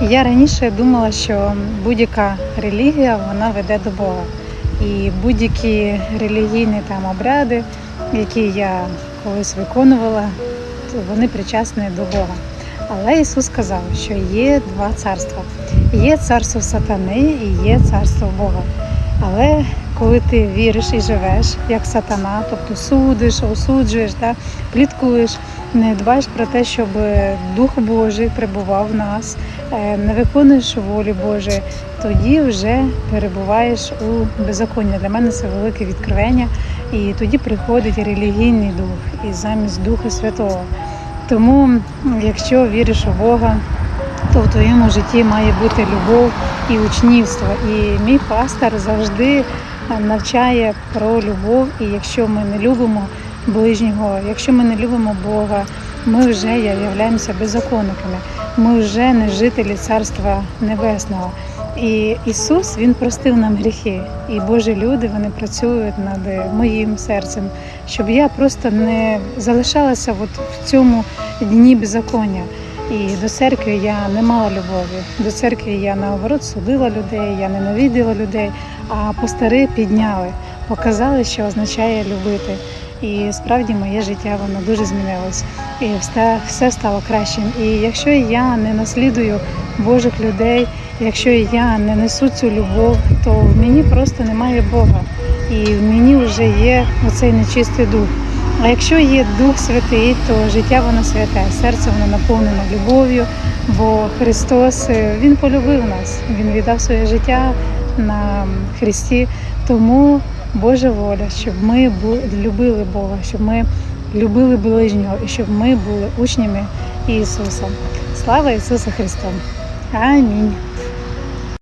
Я раніше думала, що будь-яка релігія вона веде до Бога. І будь-які релігійні там обряди, які я колись виконувала, то вони причасні до Бога. Але Ісус сказав, що є два царства: є царство сатани і є царство Бога. Але коли ти віриш і живеш як сатана, тобто судиш, осуджуєш, да, пліткуєш, не дбаєш про те, щоб Дух Божий прибував в нас, не виконуєш волі Божої, тоді вже перебуваєш у беззаконні. Для мене це велике відкривання, і тоді приходить релігійний дух і замість Духа Святого. Тому, якщо віриш у Бога, то в твоєму житті має бути любов і учнівство. І мій пастор завжди навчає про любов. І якщо ми не любимо ближнього, якщо ми не любимо Бога, ми вже являємося беззаконниками. Ми вже не жителі Царства Небесного. І Ісус Він простив нам гріхи. І Божі люди вони працюють над моїм серцем, щоб я просто не залишалася от в цьому дні беззаконня. І до церкви я не мала любові. До церкви я наоборот судила людей, я ненавиділа людей. А пастори підняли, показали, що означає любити. І справді моє життя воно дуже змінилось. І все, все стало кращим. І якщо я не наслідую Божих людей, якщо я не несу цю любов, то в мені просто немає Бога. І в мені вже є оцей нечистий дух. А якщо є Дух Святий, то життя воно святе, серце воно наповнено любов'ю, бо Христос е, Він полюбив нас, Він віддав своє життя на Христі. Тому Божа воля, щоб ми любили Бога, щоб ми любили ближнього і щоб ми були учнями Ісуса. Слава Ісусу Христу! Амінь.